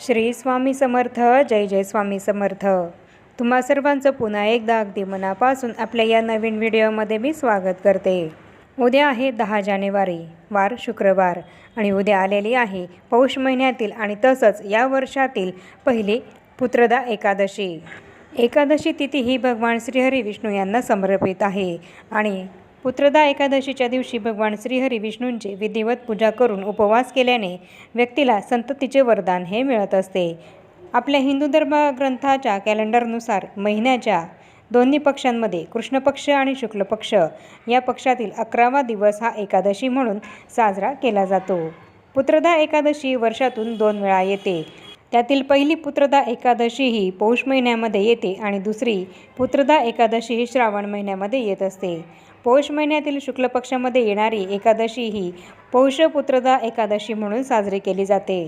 श्री स्वामी समर्थ जय जय स्वामी समर्थ. तुम्हा सर्वांचं पुन्हा एकदा अगदी मनापासून आपल्या या नवीन व्हिडिओमध्ये मी स्वागत करते. उद्या आहे दहा जानेवारी वार शुक्रवार आणि उद्या आलेली आहे पौष महिन्यातील आणि तसंच या वर्षातील पहिली पुत्रदा एकादशी. एकादशी तिथी ही भगवान श्रीहरी विष्णू यांना समर्पित आहे आणि पुत्रदा एकादशीच्या दिवशी भगवान श्रीहरी विष्णूंची विधिवत पूजा करून उपवास केल्याने व्यक्तीला संततीचे वरदान हे मिळत असते. आपल्या हिंदू धर्म ग्रंथाच्या कॅलेंडरनुसार महिन्याच्या दोन्ही पक्षांमध्ये कृष्ण पक्ष आणि शुक्ल पक्ष या पक्षातील अकरावा दिवस हा एकादशी म्हणून साजरा केला जातो. पुत्रदा एकादशी वर्षातून दोन वेळा येते. त्यातील पहिली पुत्रदा एकादशी ही पौष महिन्यामध्ये येते आणि दुसरी पुत्रदा एकादशी ही श्रावण महिन्यामध्ये येत असते. पौष महिन्यातील शुक्ल पक्षामध्ये येणारी एकादशी ही पौष पुत्रदा एकादशी म्हणून साजरी केली जाते.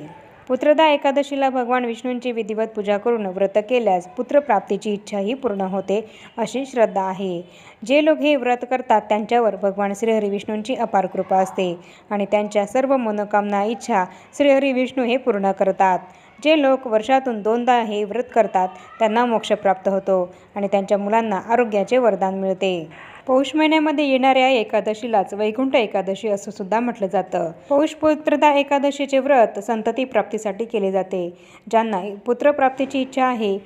पुत्रदा एकादशीला भगवान विष्णूंची विधिवत पूजा करून व्रत केल्यास पुत्रप्राप्तीची इच्छाही पूर्ण होते अशी श्रद्धा आहे. जे लोक हे व्रत करतात त्यांच्यावर भगवान श्रीहरी विष्णूंची अपार कृपा असते आणि त्यांच्या सर्व मनोकामना इच्छा श्रीहरी विष्णू हे पूर्ण करतात. जे लोक वर्षातून दोनदा हे व्रत करतात त्यांना मोक्ष प्राप्त होतो आणि त्यांच्या मुलांना आरोग्याचे वरदान मिळते. पौष महिन्यामध्ये येणाऱ्या एकादशीलाच वैकुंठ एकादशी असं सुद्धा म्हटलं जातं. पौष पुत्रदा एकादशीचे व्रत संतती प्राप्तीसाठी केले जाते. ज्यांना पुत्रप्राप्तीची इच्छा आहे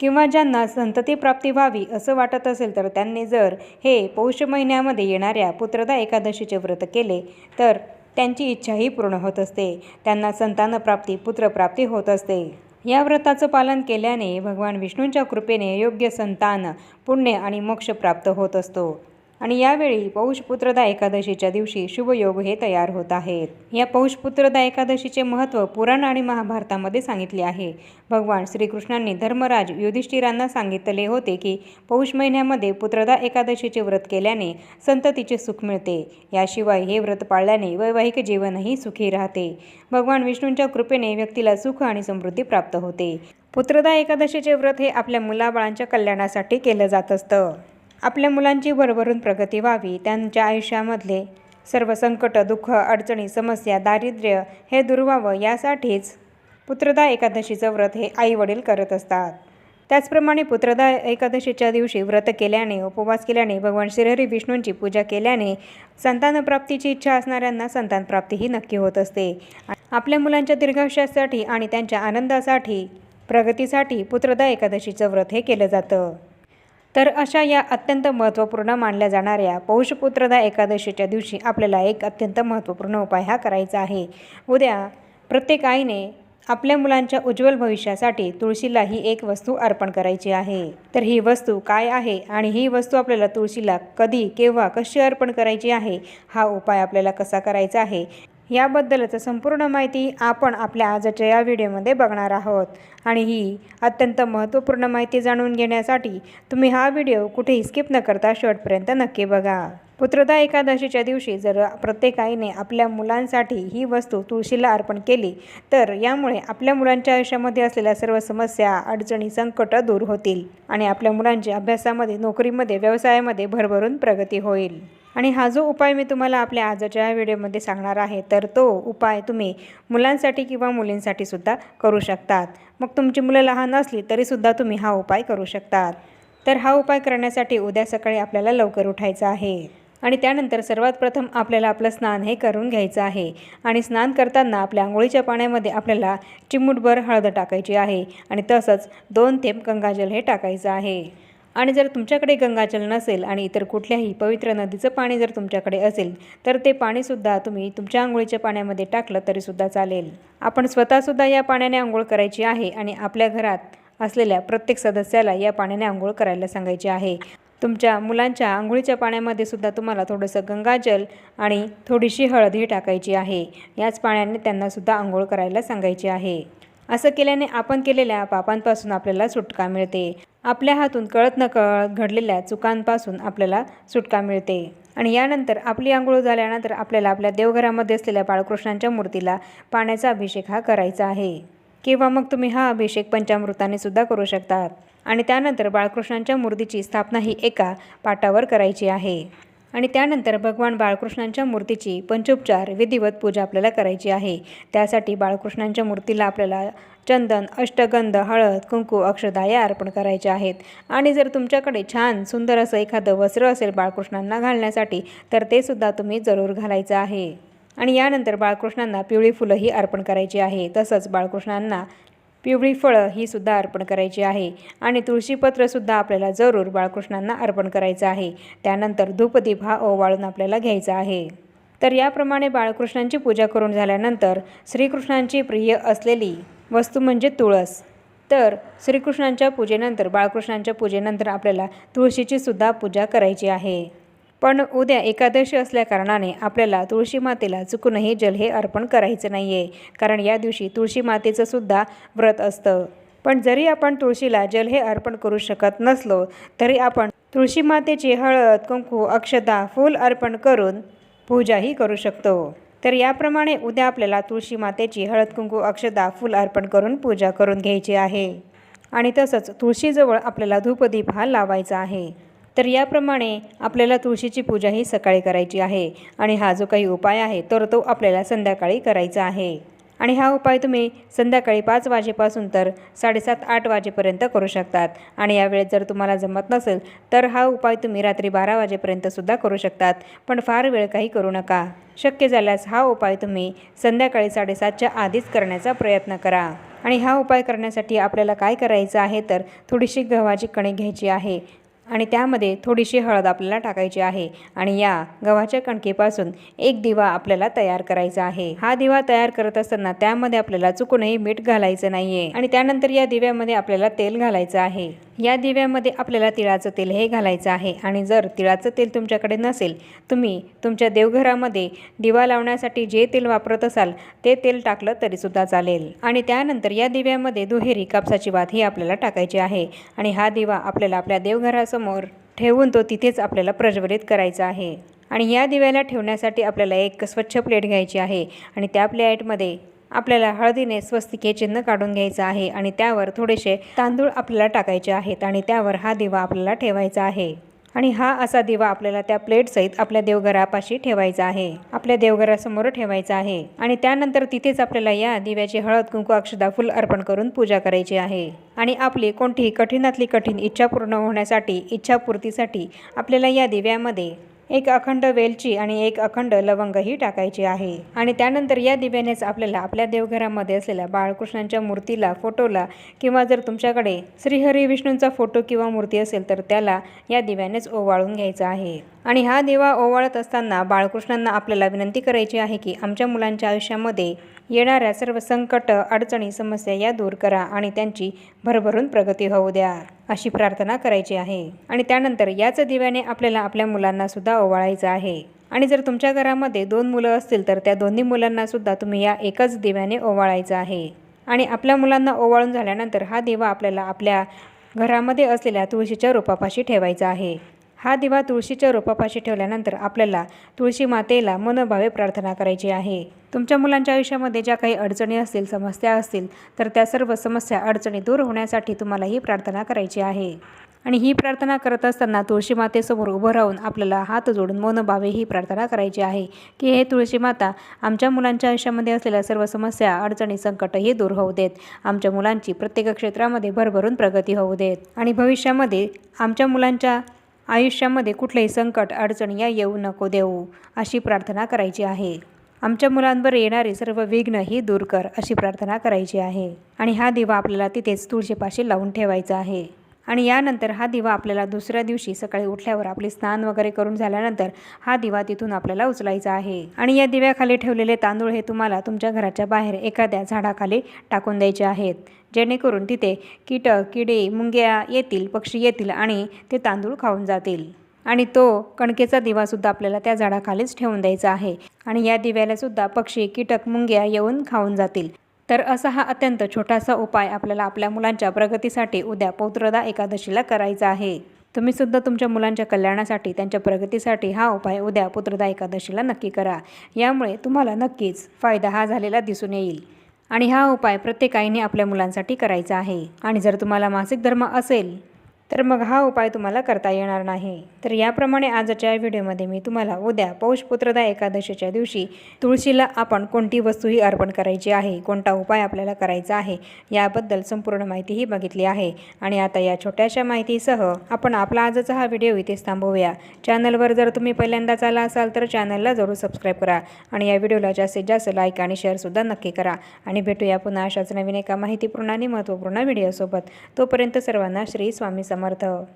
किंवा ज्यांना संतती प्राप्ती व्हावी असं वाटत असेल तर त्यांनी जर हे पौष महिन्यामध्ये येणाऱ्या पुत्रदा एकादशीचे व्रत केले तर त्यांची इच्छाही पूर्ण होत असते. त्यांना संतानप्राप्ती पुत्रप्राप्ती होत असते. या व्रताचं पालन केल्याने भगवान विष्णूंच्या कृपेने योग्य संतान पुण्य आणि मोक्ष प्राप्त होत असतो. आणि यावेळी पौष पुत्रदा एकादशीच्या दिवशी शुभयोग हे तयार होत आहेत. या पौष पुत्रदा एकादशीचे महत्त्व पुराण आणि महाभारतामध्ये सांगितले आहे. भगवान श्रीकृष्णांनी धर्मराज युधिष्ठिरांना सांगितले होते की पौष महिन्यामध्ये पुत्रदा एकादशीचे व्रत केल्याने संततीचे सुख मिळते. याशिवाय हे व्रत पाळल्याने वैवाहिक जीवनही सुखी राहते. भगवान विष्णूंच्या कृपेने व्यक्तीला सुख आणि समृद्धी प्राप्त होते. पुत्रदा एकादशीचे व्रत हे आपल्या मुलाबाळांच्या कल्याणासाठी केलं जात असतं. आपल्या मुलांची भरभरून प्रगती व्हावी त्यांच्या आयुष्यामधले सर्व संकट दुःख अडचणी समस्या दारिद्र्य हे दूर व्हावं यासाठीच पुत्रदा एकादशीचं व्रत हे आई वडील करत असतात. त्याचप्रमाणे पुत्रदा एकादशीच्या दिवशी व्रत केल्याने उपवास केल्याने भगवान श्रीहरी विष्णूंची पूजा केल्याने संतानप्राप्तीची इच्छा असणाऱ्यांना संतानप्राप्तीही नक्की होत असते. आपल्या मुलांच्या दीर्घायुष्यासाठी आणि त्यांच्या आनंदासाठी प्रगतीसाठी पुत्रदा एकादशीचं व्रत हे केलं जातं. तर अशा या अत्यंत महत्त्वपूर्ण मानल्या जाणाऱ्या पौषपुत्रदा एकादशीच्या दिवशी आपल्याला एक अत्यंत महत्त्वपूर्ण उपाय हा करायचा आहे. उद्या प्रत्येक आईने आपल्या मुलांच्या उज्ज्वल भविष्यासाठी तुळशीला ही एक वस्तू अर्पण करायची आहे. तर ही वस्तू काय आहे आणि ही वस्तू आपल्याला तुळशीला कधी केव्हा कशी अर्पण करायची आहे हा उपाय आपल्याला कसा करायचा आहे याबद्दलच संपूर्ण माहिती आपण आपल्या आजच्या या व्हिडिओमध्ये बघणार आहोत. आणि ही अत्यंत महत्त्वपूर्ण माहिती जाणून घेण्यासाठी तुम्ही हा व्हिडिओ कुठेही स्किप न करता शेवटपर्यंत नक्की बघा. पुत्रदा एकादशीच्या दिवशी जर प्रत्येक आईने आपल्या मुलांसाठी ही वस्तू तुळशीला अर्पण केली तर यामुळे आपल्या मुलांच्या आयुष्यामध्ये असलेल्या सर्व समस्या अडचणी संकट दूर होतील आणि आपल्या मुलांच्या अभ्यासामध्ये नोकरीमध्ये व्यवसायामध्ये भरभरून प्रगती होईल. आणि हा जो उपाय मी तुम्हाला आपल्या आजच्या व्हिडिओमध्ये सांगणार आहे तर तो उपाय तुम्ही मुलांसाठी किंवा मुलींसाठी सुद्धा करू शकतात. मग तुमची मुलं लहान असली तरीसुद्धा तुम्ही हा उपाय करू शकतात. तर हा उपाय करण्यासाठी उद्या सकाळी आपल्याला लवकर उठायचं आहे. आणि त्यानंतर सर्वात प्रथम आपल्याला आपलं स्नान हे करून घ्यायचं आहे. आणि स्नान करताना आपल्या आंघोळीच्या पाण्यामध्ये आपल्याला चिमूटभर हळद टाकायची आहे. आणि तसंच दोन थेंब गंगाजल हे टाकायचं आहे. आणि जर तुमच्याकडे गंगाजल नसेल आणि इतर कुठल्याही पवित्र नदीचं पाणी जर तुमच्याकडे असेल तर ते पाणीसुद्धा तुम्ही तुमच्या आंघोळीच्या पाण्यामध्ये टाकलं तरीसुद्धा चालेल. आपण स्वतःसुद्धा या पाण्याने आंघोळ करायची आहे आणि आपल्या घरात असलेल्या प्रत्येक सदस्याला या पाण्याने आंघोळ करायला सांगायचे आहे. तुमच्या मुलांच्या आंघोळीच्या पाण्यामध्ये सुद्धा तुम्हाला थोडंसं गंगाजल आणि थोडीशी हळदही टाकायची आहे. याच पाण्याने त्यांनासुद्धा आंघोळ करायला सांगायची आहे. असं केल्याने आपण केलेल्या पापांपासून आपल्याला सुटका मिळते. आपल्या हातून कळत न कळत घडलेल्या चुकांपासून आपल्याला सुटका मिळते. आणि यानंतर आपली आंघोळ झाल्यानंतर आपल्याला आपल्या देवघरामध्ये असलेल्या बाळकृष्णांच्या मूर्तीला पाण्याचा अभिषेक हा करायचा आहे. किंवा मग तुम्ही हा अभिषेक पंचामृताने सुद्धा करू शकतात. आणि त्यानंतर बाळकृष्णांच्या मूर्तीची स्थापना ही एका पाटावर करायची आहे. आणि त्यानंतर भगवान बाळकृष्णांच्या मूर्तीची पंचोपचार विधिवत पूजा आपल्याला करायची आहे. त्यासाठी बाळकृष्णांच्या मूर्तीला आपल्याला चंदन अष्टगंध हळद कुंकू अक्षदा या अर्पण करायचे आहेत. आणि जर तुमच्याकडे छान सुंदर असं एखादं वस्त्र असेल बाळकृष्णांना घालण्यासाठी तर ते सुद्धा तुम्ही जरूर घालायचं आहे. आणि यानंतर बाळकृष्णांना पिवळी फुलंही अर्पण करायची आहे. तसंच बाळकृष्णांना पिवळी फळं ही सुद्धा अर्पण करायची आहे. आणि तुळशीपत्रसुद्धा आपल्याला जरूर बाळकृष्णांना अर्पण करायचं आहे. त्यानंतर धूपदीप हा ओवाळून आपल्याला घ्यायचा आहे. तर याप्रमाणे बाळकृष्णांची पूजा करून झाल्यानंतर श्रीकृष्णांची प्रिय असलेली वस्तू म्हणजे तुळस. तर श्रीकृष्णांच्या पूजेनंतर बाळकृष्णांच्या पूजेनंतर आपल्याला तुळशीची सुद्धा पूजा करायची आहे. पण उद्या एकादशी असल्याकारणाने आपल्याला तुळशी मातेला चुकूनही जल हे अर्पण करायचं नाही आहे कारण या दिवशी तुळशी मातेचं सुद्धा व्रत असतं. पण जरी आपण तुळशीला जल हे अर्पण करू शकत नसलो तरी आपण तुळशी मातेची हळद कुंकू अक्षता फूल अर्पण करून पूजाही करू शकतो. तर याप्रमाणे उद्या आपल्याला तुळशी मातेची हळद कुंकू अक्षता फूल अर्पण करून पूजा करून घ्यायची आहे. आणि तसंच तुळशीजवळ आपल्याला धूपदीप हा लावायचा आहे. तर याप्रमाणे आपल्याला तुळशीची पूजा ही सकाळी करायची आहे. आणि हा जो काही उपाय आहे तर तो आपल्याला संध्याकाळी करायचा आहे. आणि हा उपाय तुम्ही संध्याकाळी पाच वाजेपासून तर साडेसात आठ वाजेपर्यंत करू शकतात. आणि यावेळेत जर तुम्हाला जमत नसेल तर हा उपाय तुम्ही रात्री बारा वाजेपर्यंतसुद्धा करू शकतात. पण फार वेळ काही करू नका. शक्य झाल्यास हा उपाय तुम्ही संध्याकाळी साडेसातच्या आधीच करण्याचा प्रयत्न करा. आणि हा उपाय करण्यासाठी आपल्याला काय करायचं आहे तर थोडीशी गव्हाची कणी घ्यायची आहे. आणि त्यामध्ये थोडीशी हळद आपल्याला टाकायची आहे आणि या गव्हाच्या कणकेपासून एक दिवा आपल्याला तयार करायचा आहे. हा दिवा तयार करत असताना त्यामध्ये आपल्याला चुकूनही मीठ घालायचं नाहीये आणि त्यानंतर या दिव्यामध्ये आपल्याला तेल घालायचं आहे. या दिव्यामध्ये आपल्याला तिळाचं तेल हे घालायचं आहे. आणि जर तिळाचं तेल तुमच्याकडे नसेल तुम्ही तुमच्या देवघरामध्ये दिवा लावण्यासाठी जे तेल वापरत असाल ते तेल टाकलं तरीसुद्धा चालेल. आणि त्यानंतर या दिव्यामध्ये दुहेरी कापसाची वात ही आपल्याला टाकायची आहे. आणि हा दिवा आपल्याला आपल्या देवघरासमोर ठेवून तो तिथेच आपल्याला प्रज्वलित करायचा आहे. आणि या दिव्याला ठेवण्यासाठी आपल्याला एक स्वच्छ प्लेट घ्यायची आहे. आणि त्या प्लेटमध्ये आपल्याला हळदीने स्वस्तिके चिन्ह काढून घ्यायचं आहे आणि त्यावर थोडेसे तांदूळ आपल्याला टाकायचे आहेत आणि त्यावर हा दिवा आपल्याला ठेवायचा आहे. आणि हा असा दिवा आपल्याला त्या प्लेटसहित आपल्या देवघरापाशी ठेवायचा आहे. आपल्या देवघरासमोर ठेवायचा आहे. आणि त्यानंतर तिथेच आपल्याला या दिव्याची हळद कुंकू अक्षदा फुल अर्पण करून पूजा करायची आहे. आणि आपली कोणतीही कठीणातली कठीण इच्छा पूर्ण होण्यासाठी इच्छापूर्तीसाठी आपल्याला या दिव्यामध्ये एक अखंड वेलची आणि एक अखंड लवंगही टाकायची आहे. आणि त्यानंतर या दिव्यानेच आपल्याला आपल्या देवघरामध्ये असलेल्या बाळकृष्णांच्या मूर्तीला फोटोला किंवा जर तुमच्याकडे श्रीहरी विष्णूंचा फोटो किंवा मूर्ती असेल तर त्याला या दिव्यानेच ओवाळून घ्यायचा आहे. आणि हा दिवा ओवाळत असताना बाळकृष्णांना आपल्याला विनंती करायची आहे की आमच्या मुलांच्या आयुष्यामध्ये येणाऱ्या सर्व संकट अडचणी समस्या या दूर करा आणि त्यांची भरभरून प्रगती होऊ द्या अशी प्रार्थना करायची आहे. आणि त्यानंतर याच दिव्याने आपल्याला आपल्या मुलांना सुद्धा ओवाळायचं आहे. आणि जर तुमच्या घरामध्ये दोन मुलं असतील तर त्या दोन्ही मुलांना सुद्धा तुम्ही या एकच दिव्याने ओवाळायचं आहे. आणि आपल्या मुलांना ओवाळून झाल्यानंतर हा दिवा आपल्याला आपल्या घरामध्ये असलेल्या तुळशीच्या रोपापाशी ठेवायचा आहे. हा दिवा तुळशीच्या रोपापाशी ठेवल्यानंतर आपल्याला तुळशी मातेला मनभावे प्रार्थना करायची आहे. तुमच्या मुलांच्या आयुष्यामध्ये ज्या काही अडचणी असतील समस्या असतील तर त्या सर्व समस्या अडचणी दूर होण्यासाठी तुम्हाला ही प्रार्थना करायची आहे. आणि ही प्रार्थना करत असताना तुळशी मातेसमोर उभं राहून आपल्याला हात जोडून मौनभावे ही प्रार्थना करायची आहे की हे तुळशी माता आमच्या मुलांच्या आयुष्यामध्ये असलेल्या सर्व समस्या अडचणी संकटही दूर होऊ देत. आमच्या मुलांची प्रत्येक क्षेत्रामध्ये भरभरून प्रगती होऊ देत. आणि भविष्यामध्ये आमच्या मुलांच्या आयुष्यामध्ये कुठलेही संकट अडचणी या येऊ नको देऊ अशी प्रार्थना करायची आहे. आमच्या मुलांवर येणारे सर्व विघ्न ही दूर कर अशी प्रार्थना करायची आहे. आणि हा दिवा आपल्याला तिथेच तुळशीपाशी लावून ठेवायचा आहे. आणि यानंतर हा दिवा आपल्याला दुसऱ्या दिवशी सकाळी उठल्यावर आपले स्नान वगैरे करून झाल्यानंतर हा दिवा तिथून आपल्याला उचलायचा आहे. आणि या दिव्याखाली ठेवलेले तांदूळ हे तुम्हाला तुमच्या घराच्या बाहेर एखाद्या झाडाखाली टाकून द्यायचे आहेत. जेणेकरून तिथे कीटक किडे मुंग्या येतील पक्षी येतील आणि ते तांदूळ खाऊन जातील. आणि तो कणकेचा दिवासुद्धा आपल्याला त्या झाडाखालीच ठेवून द्यायचा आहे. आणि या दिव्याला सुद्धा पक्षी कीटक मुंग्या येऊन खाऊन जातील. तर असा हा अत्यंत छोटासा उपाय आपल्याला आपल्या मुलांच्या प्रगतीसाठी उद्या पौत्रदा एकादशीला करायचा आहे. तुम्ही सुद्धा तुमच्या मुलांच्या कल्याणासाठी त्यांच्या प्रगतीसाठी हा उपाय उद्या पुत्रदा एकादशीला नक्की करा. यामुळे तुम्हाला नक्कीच फायदा हा झालेला दिसून येईल. आणि हा उपाय प्रत्येक आईने आपल्या मुलांसाठी करायचा आहे. आणि जर तुम्हाला मासिक धर्म असेल तर मग हा उपाय तुम्हाला करता येणार नाही. तर याप्रमाणे आजच्या या व्हिडिओमध्ये मी तुम्हाला उद्या पौषपुत्रदा एकादशीच्या दिवशी तुळशीला आपण कोणती वस्तूही अर्पण करायची आहे कोणता उपाय आपल्याला करायचा आहे याबद्दल संपूर्ण माहितीही बघितली आहे. आणि आता या छोट्याशा माहितीसह आपण आपला आजचा हा व्हिडिओ इथेच थांबवूया. चॅनलवर जर तुम्ही पहिल्यांदाच आला असाल तर चॅनलला जरूर सबस्क्राईब करा आणि या व्हिडिओला जास्तीत जास्त लाईक आणि शेअरसुद्धा नक्की करा. आणि भेटूया पुन्हा अशाच नवीन एका माहितीपूर्ण आणि महत्त्वपूर्ण व्हिडिओसोबत. तोपर्यंत सर्वांना श्री स्वामी समर्थ